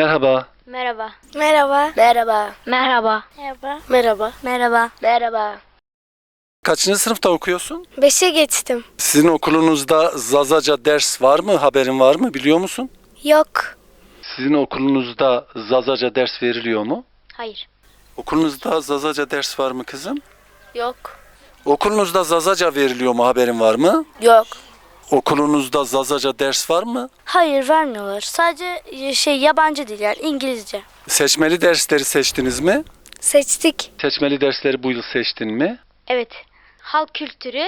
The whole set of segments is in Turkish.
Merhaba. Merhaba. Merhaba. Merhaba. Merhaba. Merhaba. Merhaba. Merhaba. Merhaba. Kaçıncı sınıfta okuyorsun? Beşe geçtim. Sizin okulunuzda Zazaca ders var mı? Haberin var mı? Biliyor musun? Yok. Sizin okulunuzda Zazaca ders veriliyor mu? Hayır. Okulunuzda Zazaca ders var mı kızım? Yok. Okulunuzda Zazaca veriliyor mu? Haberin var mı? Yok. Okulunuzda Zazaca ders var mı? Hayır vermiyorlar. Sadece e, şey yabancı dil yani İngilizce. Seçmeli dersleri seçtiniz mi? Seçtik. Seçmeli dersleri bu yıl seçtin mi? Evet. Halk kültürü,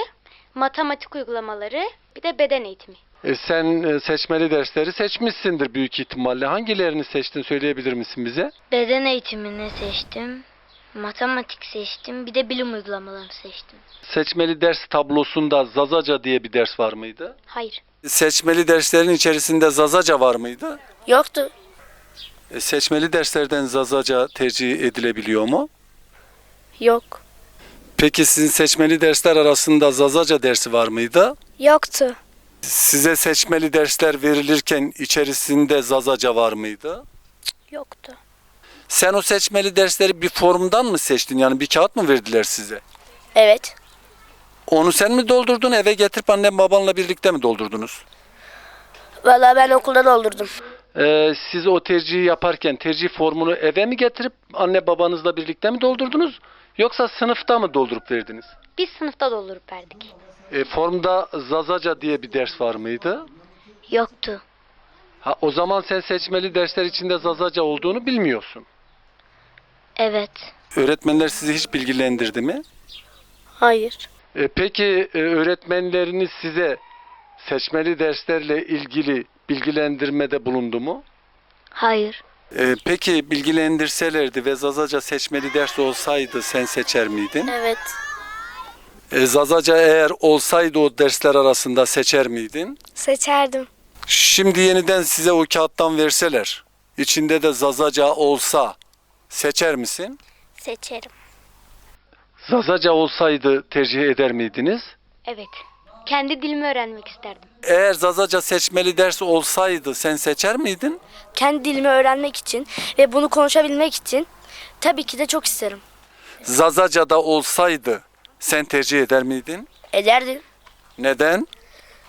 matematik uygulamaları, bir de beden eğitimi. E, sen e, seçmeli dersleri seçmişsindir büyük ihtimalle. Hangilerini seçtin söyleyebilir misin bize? Beden eğitimini seçtim. Matematik seçtim. Bir de bilim uygulamalarını seçtim. Seçmeli ders tablosunda Zazaca diye bir ders var mıydı? Hayır. Seçmeli derslerin içerisinde Zazaca var mıydı? Yoktu. E, seçmeli derslerden Zazaca tercih edilebiliyor mu? Yok. Peki sizin seçmeli dersler arasında Zazaca dersi var mıydı? Yoktu. Size seçmeli dersler verilirken içerisinde Zazaca var mıydı? Yoktu. Sen o seçmeli dersleri bir formdan mı seçtin? Yani bir kağıt mı verdiler size? Evet. Onu sen mi doldurdun eve getirip annem babanla birlikte mi doldurdunuz? Vallahi ben okulda doldurdum. Ee, siz o tercihi yaparken tercih formunu eve mi getirip anne babanızla birlikte mi doldurdunuz? Yoksa sınıfta mı doldurup verdiniz? Biz sınıfta doldurup verdik. E, formda Zazaca diye bir ders var mıydı? Yoktu. Ha, o zaman sen seçmeli dersler içinde Zazaca olduğunu bilmiyorsun. Evet. Öğretmenler sizi hiç bilgilendirdi mi? Hayır. E, peki e, öğretmenleriniz size seçmeli derslerle ilgili bilgilendirmede bulundu mu? Hayır. E, peki bilgilendirselerdi ve Zazaca seçmeli ders olsaydı sen seçer miydin? Evet. E, Zazaca eğer olsaydı o dersler arasında seçer miydin? Seçerdim. Şimdi yeniden size o kağıttan verseler, içinde de Zazaca olsa seçer misin? Seçerim. Zazaca olsaydı tercih eder miydiniz? Evet. Kendi dilimi öğrenmek isterdim. Eğer Zazaca seçmeli ders olsaydı sen seçer miydin? Kendi dilimi öğrenmek için ve bunu konuşabilmek için tabii ki de çok isterim. Zazaca'da olsaydı sen tercih eder miydin? Ederdim. Neden?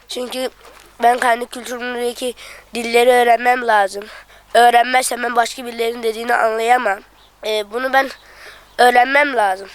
Çünkü ben kendi kültürümdeki dilleri öğrenmem lazım. Öğrenmezsem ben başka birilerinin dediğini anlayamam. Ee, bunu ben öğrenmem lazım.